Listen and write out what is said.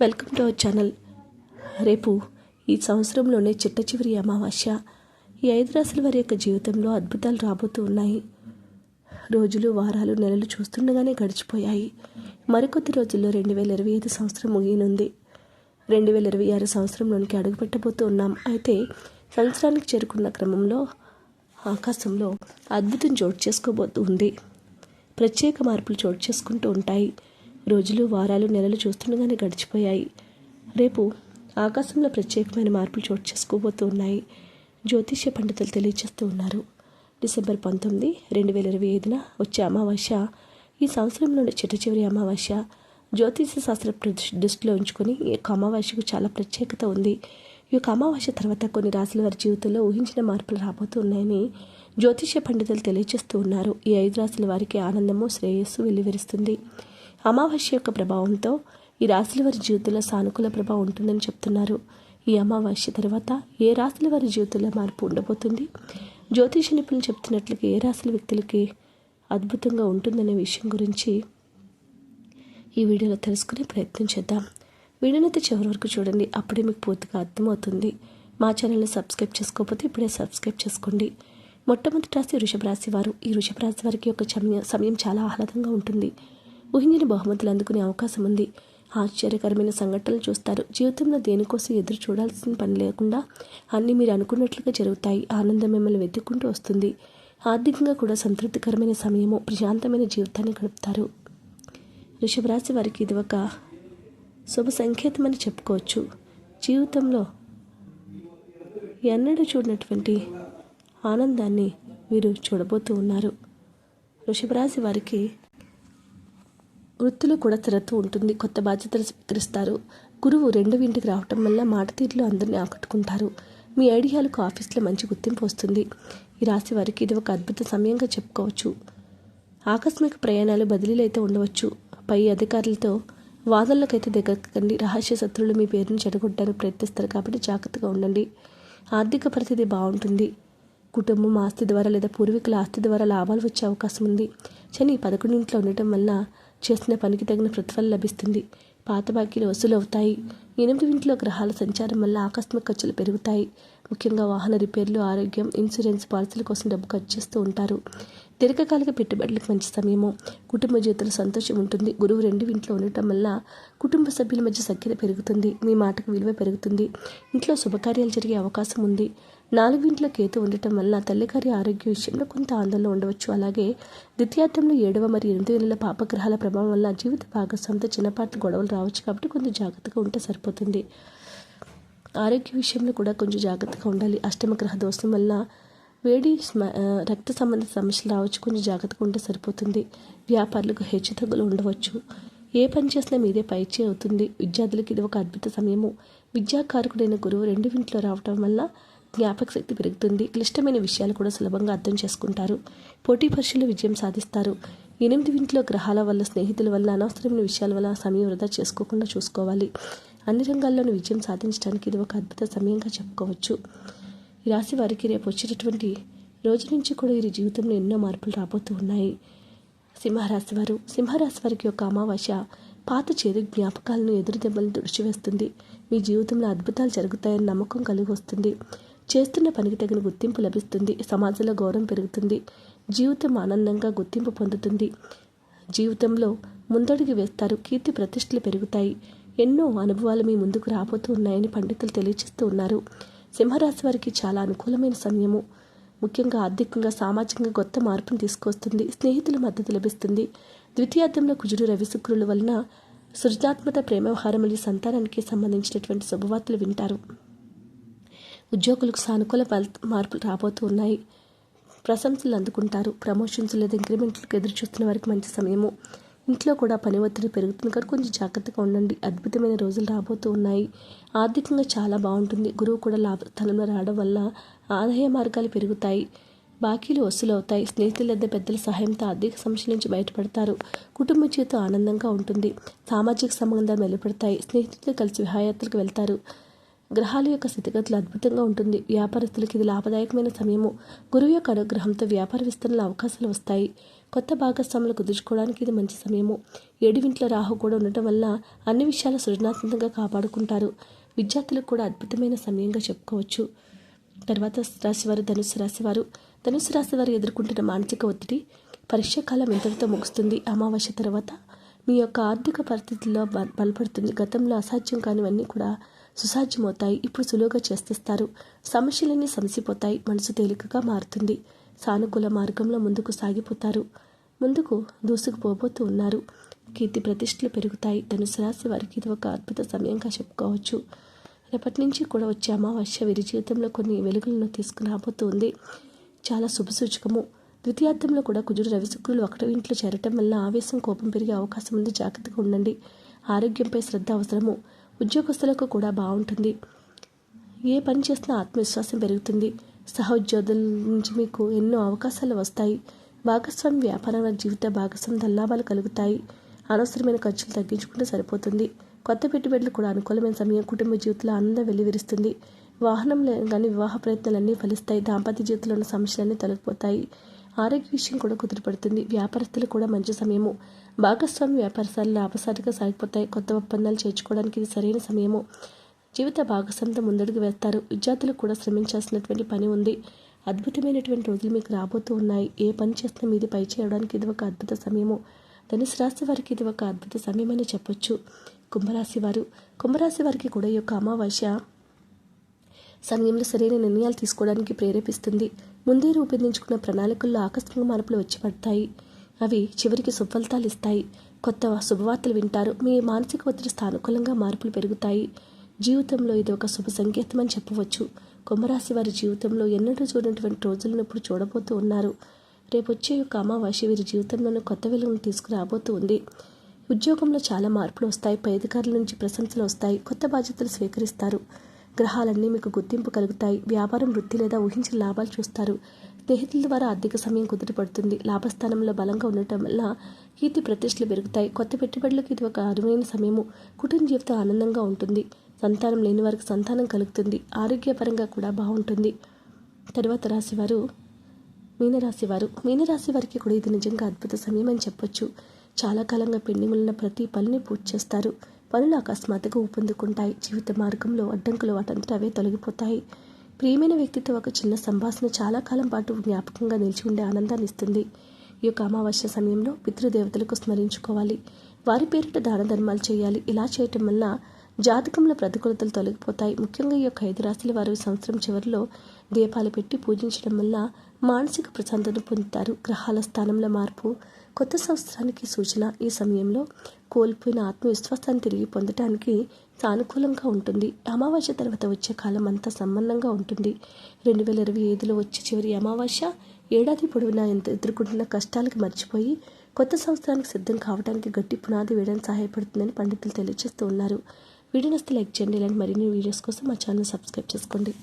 Welcome to our channel. రేపు ఈ సంవత్సరంలోనే చిట్ట చివరి అమావాస్య. ఈ ఐదు రాశుల వారి యొక్క జీవితంలో అద్భుతాలు రాబోతూ ఉన్నాయి. రోజులు వారాలు నెలలు చూస్తుండగానే గడిచిపోయాయి. మరికొద్ది రోజుల్లో రెండు వేల ఇరవై ఐదు సంవత్సరం ముగియనుంది. రెండు వేల ఇరవై ఆరు సంవత్సరంలోనికి అడుగుపెట్టబోతూ ఉన్నాం. అయితే సంవత్సరానికి చేరుకున్న క్రమంలో ఆకాశంలో అద్భుతం చోటు చేసుకోబోతూ ఉంది. ప్రత్యేక మార్పులు చోటు చేసుకుంటూ ఉంటాయి. రోజులు వారాలు నెలలు చూస్తుండగానే గడిచిపోయాయి. రేపు ఆకాశంలో ప్రత్యేకమైన మార్పులు చోటు చేసుకోబోతూ ఉన్నాయి జ్యోతిష్య పండితులు తెలియజేస్తూ ఉన్నారు. డిసెంబర్ పంతొమ్మిది రెండు వేల ఇరవై ఐదున వచ్చే అమావాస్య. ఈ సంవత్సరంలోని చిట్ట చివరి అమావాస్య. జ్యోతిష శాస్త్ర దృష్టిలో ఉంచుకొని ఈ యొక్క అమావాస్యకు చాలా ప్రత్యేకత ఉంది. ఈ యొక్క అమావాస్య తర్వాత కొన్ని రాశుల వారి జీవితంలో ఊహించిన మార్పులు రాబోతూ ఉన్నాయని జ్యోతిష్య పండితులు తెలియజేస్తూ ఉన్నారు. ఈ ఐదు రాశుల వారికి ఆనందము శ్రేయస్సు వెలువరిస్తుంది అమావాస్య యొక్క ప్రభావంతో ఈ రాశుల వారి జీవితంలో సానుకూల ప్రభావం ఉంటుందని చెప్తున్నారు. ఈ అమావాస్య తర్వాత ఏ రాశుల వారి జీవితంలో మార్పు ఉండబోతుంది? జ్యోతిష నిపుణులు చెప్తున్నట్లుగా ఏ రాశుల వ్యక్తులకి అద్భుతంగా ఉంటుందనే విషయం గురించి ఈ వీడియోలో తెలుసుకునే ప్రయత్నం చేద్దాం. వీడియోనైతే చివరి వరకు చూడండి. అప్పుడే మీకు పూర్తిగా అర్థమవుతుంది. మా ఛానల్ని సబ్స్క్రైబ్ చేసుకోకపోతే ఇప్పుడే సబ్స్క్రైబ్ చేసుకోండి. మొట్టమొదటి రాశి వృషభ రాశి వారు. ఈ వృషభ రాశి వారికి యొక్క సమయం సమయం చాలా ఆహ్లాదంగా ఉంటుంది. ఊహించని బహుమతులు అందుకునే అవకాశం ఉంది. ఆశ్చర్యకరమైన సంఘటనలు చూస్తారు. జీవితంలో దేనికోసం ఎదురు చూడాల్సిన పని లేకుండా అన్నీ మీరు అనుకున్నట్లుగా జరుగుతాయి. ఆనందం మిమ్మల్ని వెతుక్కుంటూ వస్తుంది. ఆర్థికంగా కూడా సంతృప్తికరమైన సమయము ప్రశాంతమైన జీవితాన్ని గడుపుతారు. వృషభ వారికి ఇది ఒక శుభ సంకేతం అని చెప్పుకోవచ్చు. జీవితంలో ఎన్నడూ చూడనటువంటి ఆనందాన్ని మీరు చూడబోతూ ఉన్నారు. వృషభరాశి వారికి వృత్తిలో కూడా స్థిరత్వం ఉంటుంది. కొత్త బాధ్యతలు స్వీకరిస్తారు. గురువు రెండవ ఇంటికి రావటం వల్ల మాట తీరులో అందరినీ ఆకట్టుకుంటారు. మీ ఐడియాలకు ఆఫీస్లో మంచి గుర్తింపు వస్తుంది. ఈ రాశి వారికి ఇది ఒక అద్భుత సమయంగా చెప్పుకోవచ్చు. ఆకస్మిక ప్రయాణాలు బదిలీలు అయితే ఉండవచ్చు. పై అధికారులతో వాదనలకైతే దగ్గరకండి. రహస్య శత్రువులు మీ పేరును చెడగొట్టడానికి ప్రయత్నిస్తారు కాబట్టి జాగ్రత్తగా ఉండండి. ఆర్థిక పరిస్థితి బాగుంటుంది. కుటుంబం ఆస్తి ద్వారా లేదా పూర్వీకుల ఆస్తి ద్వారా లాభాలు వచ్చే అవకాశం ఉంది. శని పదకొండింట్లో ఉండటం వల్ల చేసిన పనికి తగిన ప్రతిఫలం లభిస్తుంది. పాత బాకీలు వసూలు అవుతాయి ఎనిమిది ఇంట్లో గ్రహాల సంచారం వల్ల ఆకస్మిక ఖర్చులు పెరుగుతాయి. ముఖ్యంగా వాహన రిపేర్లు ఆరోగ్యం ఇన్సూరెన్స్ పాలసీల కోసం డబ్బు ఖర్చు చేస్తూ ఉంటారు. దీర్ఘకాలిక పెట్టుబడులకు మంచి సమయము. కుటుంబ జీవితంలో సంతోషం ఉంటుంది. గురువు రెండు ఇంట్లో ఉండటం వల్ల కుటుంబ సభ్యుల మధ్య సఖ్యత పెరుగుతుంది. మీ మాటకు విలువ పెరుగుతుంది. ఇంట్లో శుభకార్యాలు జరిగే అవకాశం ఉంది. నాలుగు కేతు ఉండటం వల్ల తల్లిగారి ఆరోగ్య విషయంలో కొంత ఆందోళన ఉండవచ్చు. అలాగే ద్వితీయార్థంలో ఏడవ మరియు ఎనిమిది నెలల పాపగ్రహాల ప్రభావం వల్ల జీవిత భాగస్వామితో చిన్నపాటి గొడవలు రావచ్చు కాబట్టి కొంచెం జాగ్రత్తగా ఉంటే సరిపోతుంది. ఆరోగ్య విషయంలో కూడా కొంచెం జాగ్రత్తగా ఉండాలి. అష్టమ గ్రహ దోషం వల్ల వేడి స్మ- రక్త సంబంధిత సమస్యలు రావచ్చు. కొంచెం జాగ్రత్తగా ఉంటే సరిపోతుంది. వ్యాపారులకు హెచ్చుతగ్గులు ఉండవచ్చు. ఏ పని చేసినా మీదే పైచే అవుతుంది. విద్యార్థులకు ఇది ఒక అద్భుత సమయము. విద్యాకారకుడైన గురువు రెండు ఇంట్లో రావటం వల్ల జ్ఞాపక శక్తి పెరుగుతుంది. క్లిష్టమైన విషయాలు కూడా సులభంగా అర్థం చేసుకుంటారు. పోటీ పరీక్షలు విజయం సాధిస్తారు. ఎనిమిది ఇంట్లో గ్రహాల వల్ల స్నేహితుల వల్ల అనవసరమైన విషయాల వల్ల సమయం వృధా చేసుకోకుండా చూసుకోవాలి. అన్ని రంగాల్లోనూ విజయం సాధించడానికి ఇది ఒక అద్భుత సమయంగా చెప్పుకోవచ్చు. ఈ రాశి వారికి రేపు వచ్చేటటువంటి రోజు నుంచి కూడా వీరి జీవితంలో ఎన్నో మార్పులు రాబోతూ ఉన్నాయి. సింహరాశి వారు సింహరాశి వారికి యొక్క అమావాస్య పాత చేదు జ్ఞాపకాలను ఎదురు దెబ్బలను తుడిచివేస్తుంది. మీ జీవితంలో అద్భుతాలు జరుగుతాయని నమ్మకం కలిగి వస్తుంది. చేస్తున్న పనికి తగిన గుర్తింపు లభిస్తుంది. సమాజంలో గౌరవం పెరుగుతుంది. జీవితం ఆనందంగా గుర్తింపు పొందుతుంది. జీవితంలో ముందడుగు వేస్తారు. కీర్తి ప్రతిష్టలు పెరుగుతాయి. ఎన్నో అనుభవాలు మీ ముందుకు రాబోతూ ఉన్నాయని పండితులు తెలియజేస్తూ ఉన్నారు. సింహరాశి వారికి చాలా అనుకూలమైన సమయము. ముఖ్యంగా ఆర్థికంగా సామాజికంగా కొత్త మార్పును తీసుకొస్తుంది. స్నేహితుల మద్దతు లభిస్తుంది. ద్వితీయార్థంలో కుజుడు రవిశుక్రుల వలన సృజనాత్మక ప్రేమ వ్యవహారములు మరియు సంతానానికి సంబంధించినటువంటి శుభవార్తలు వింటారు. ఉద్యోగులకు సానుకూల ఫలిత మార్పులు రాబోతూ ఉన్నాయి. ప్రశంసలు అందుకుంటారు. ప్రమోషన్స్ లేదా ఇంక్రిమెంట్లకు ఎదురు చూస్తున్న వారికి మంచి సమయము. ఇంట్లో కూడా పని ఒత్తిడి పెరుగుతుంది. కనుక కొంచెం జాగ్రత్తగా ఉండండి. అద్భుతమైన రోజులు రాబోతూ ఉన్నాయి. ఆర్థికంగా చాలా బాగుంటుంది. గురువు కూడా లాభస్థానంలో రావడం వల్ల ఆదాయ మార్గాలు పెరుగుతాయి. బాకీలు వసూలు అవుతాయి స్నేహితులు లేదా పెద్దల సహాయంతో ఆర్థిక సమస్యల నుంచి బయటపడతారు. కుటుంబ జీవితం ఆనందంగా ఉంటుంది. సామాజిక సంబంధాలు మెరుగుపడతాయి. స్నేహితులతో కలిసి విహాయాత్రకు వెళ్తారు. గ్రహాల యొక్క స్థితిగతులు అద్భుతంగా ఉంటుంది. వ్యాపారస్తులకు ఇది లాభదాయకమైన సమయము. గురువు యొక్క అనుగ్రహంతో వ్యాపార విస్తరణలో అవకాశాలు వస్తాయి. కొత్త భాగస్వాములు కుదుర్చుకోవడానికి ఇది మంచి సమయము. ఏడువింట్ల రాహు కూడా ఉండటం వల్ల అన్ని విషయాలు సృజనాత్మకంగా కాపాడుకుంటారు. విద్యార్థులకు కూడా అద్భుతమైన సమయంగా చెప్పుకోవచ్చు. తర్వాత రాశివారు ధనుసు రాశివారు. ధనుసు రాశి వారు ఎదుర్కొంటున్న మానసిక ఒత్తిడి పరీక్ష కాలం ఇంతటితో ముగుస్తుంది? అమావాస్య తర్వాత మీ యొక్క ఆర్థిక పరిస్థితుల్లో బలపడుతుంది. గతంలో అసాధ్యం కానివన్నీ కూడా సుసాధ్యమవుతాయి. ఇప్పుడు సులువుగా చేస్తేస్తారు సమస్యలన్నీ సమసిపోతాయి. మనసు తేలికగా మారుతుంది. సానుకూల మార్గంలో ముందుకు సాగిపోతారు. ముందుకు దూసుకుపోబోతూ ఉన్నారు. కీర్తి ప్రతిష్టలు పెరుగుతాయి. ధనుసు రాశి వారికి ఇది ఒక అద్భుత సమయంగా చెప్పుకోవచ్చు. రేపటి నుంచి కూడా వచ్చే అమావాస్య వీరి జీవితంలో కొన్ని వెలుగులను తీసుకుని రాబోతుంది చాలా శుభసూచకము ద్వితీయార్థంలో కూడా కుజుడు రవిశుక్రులు ఒకటి ఇంట్లో చేరటం వల్ల ఆవేశం కోపం పెరిగే అవకాశం ఉంది. జాగ్రత్తగా ఉండండి. ఆరోగ్యంపై శ్రద్ధ అవసరము. ఉద్యోగస్తులకు కూడా బాగుంటుంది. ఏ పని చేసినా ఆత్మవిశ్వాసం పెరుగుతుంది. సహోద్యోగుల నుంచి మీకు ఎన్నో అవకాశాలు వస్తాయి. భాగస్వామి వ్యాపారంలో జీవిత భాగస్వామి లాభాలు కలుగుతాయి. అనవసరమైన ఖర్చులు తగ్గించుకుంటే సరిపోతుంది. కొత్త పెట్టుబడులు కూడా అనుకూలమైన సమయం కుటుంబ జీవితంలో ఆనందం వెల్లివిరుస్తుంది. వాహనం కానీ వివాహ ప్రయత్నాలన్నీ ఫలిస్తాయి. దాంపత్య జీవితంలో ఉన్న సమస్యలన్నీ తొలగిపోతాయి. ఆరోగ్య విషయం కూడా కుదిరిపడుతుంది వ్యాపారస్తులు కూడా మంచి సమయము. భాగస్వామి వ్యాపారశాలు లాభసాటిగా సాగిపోతాయి. కొత్త ఒప్పందాలు చేర్చుకోవడానికి ఇది సరైన సమయము. జీవిత భాగస్వామితో ముందడుగు వేస్తారు. విద్యార్థులు కూడా శ్రమించాల్సినటువంటి పని ఉంది. అద్భుతమైనటువంటి రోజులు మీకు రాబోతూ ఉన్నాయి. ఏ పని చేస్తున్నా మీది పై చేయడానికి ఇది ఒక అద్భుత సమయము. ధనుసు రాశి వారికి ఇది ఒక అద్భుత సమయమని చెప్పొచ్చు. కుంభరాశి వారు. కుంభరాశి వారికి కూడా ఈ యొక్క అమావాస్య సమయంలో సరైన నిర్ణయాలు తీసుకోవడానికి ప్రేరేపిస్తుంది. ముందే రూపొందించుకున్న ప్రణాళికల్లో ఆకస్మిక మార్పులు వచ్చి పడతాయి అవి చివరికి సుఫలితాలు ఇస్తాయి కొత్త శుభవార్తలు వింటారు. మీ మానసిక ఒత్తిడి స్థానుకూలంగా మార్పులు పెరుగుతాయి. జీవితంలో ఇది ఒక శుభ సంకేతం అని చెప్పవచ్చు. కుంభరాశి వారి జీవితంలో ఎన్నడూ చూడనటువంటి రోజులను ఇప్పుడు చూడబోతూ ఉన్నారు. రేపు వచ్చే యొక్క అమావాస్య వీరి జీవితంలోనూ కొత్త వెలుగును తీసుకురాబోతూ ఉంది. ఉద్యోగంలో చాలా మార్పులు వస్తాయి. పై అధికారుల నుంచి ప్రశంసలు వస్తాయి. కొత్త బాధ్యతలు స్వీకరిస్తారు. గ్రహాలన్నీ మీకు గుర్తింపు కలుగుతాయి. వ్యాపారం వృద్ధి లేదా ఊహించిన లాభాలు చూస్తారు. స్నేహితుల ద్వారా ఆర్థిక సమయం కుదిరిపడుతుంది లాభస్థానంలో బలంగా ఉండటం వల్ల కీర్తి ప్రతిష్టలు పెరుగుతాయి. కొత్త పెట్టుబడులకు ఇది ఒక అరువైన సమయము. కుటుంబ జీవితం ఆనందంగా ఉంటుంది. సంతానం లేని వారికి సంతానం కలుగుతుంది. ఆరోగ్యపరంగా కూడా బాగుంటుంది. తర్వాత రాశివారు మీనరాశి వారు మీనరాశి వారికి కూడా ఇది నిజంగా అద్భుత సమయం అని చెప్పొచ్చు. చాలా కాలంగా పెండింగ్ ఉన్న ప్రతి పనిని పూర్తి చేస్తారు. పనులు అకస్మాత్తుగా ఊపందుకుంటాయి. జీవిత మార్గంలో అడ్డంకులు వాటంతట అవే తొలగిపోతాయి. ప్రియమైన వ్యక్తితో ఒక చిన్న సంభాషణ చాలా కాలం పాటు జ్ఞాపకంగా నిలిచి ఉండే ఆనందాన్ని ఇస్తుంది. ఈ యొక్క అమావాస్య సమయంలో పితృదేవతలకు స్మరించుకోవాలి. వారి పేరిట దాన ధర్మాలు చేయాలి. ఇలా చేయటం వల్ల జాతకంలో ప్రతికూలతలు తొలగిపోతాయి. ముఖ్యంగా ఈ యొక్క ఐదు రాశుల వారు సంవత్సరం చివరిలో దీపాలు పెట్టి పూజించడం వల్ల మానసిక ప్రశాంతతను పొందుతారు. గ్రహాల స్థానంలో మార్పు కొత్త సంవత్సరానికి సూచన ఈ సమయంలో కోల్పోయిన ఆత్మవిశ్వాసాన్ని తిరిగి పొందటానికి సానుకూలంగా ఉంటుంది. అమావాస్య తర్వాత వచ్చే కాలం అంతా సంబంధంగా ఉంటుంది. రెండు వేల ఇరవై ఐదులో వచ్చే చివరి అమావాస్య ఏడాది పొడవునా ఎంత ఎదుర్కొంటున్న కష్టాలకు మర్చిపోయి కొత్త సంవత్సరానికి సిద్ధం కావడానికి గట్టి పునాది వేయడానికి సహాయపడుతుందని పండితులు తెలియజేస్తూ ఉన్నారు. వీడియో లైక్ చేయండి. ఇలాంటి మరిన్ని వీడియోస్ కోసం మా ఛానల్ సబ్స్క్రైబ్ చేసుకోండి.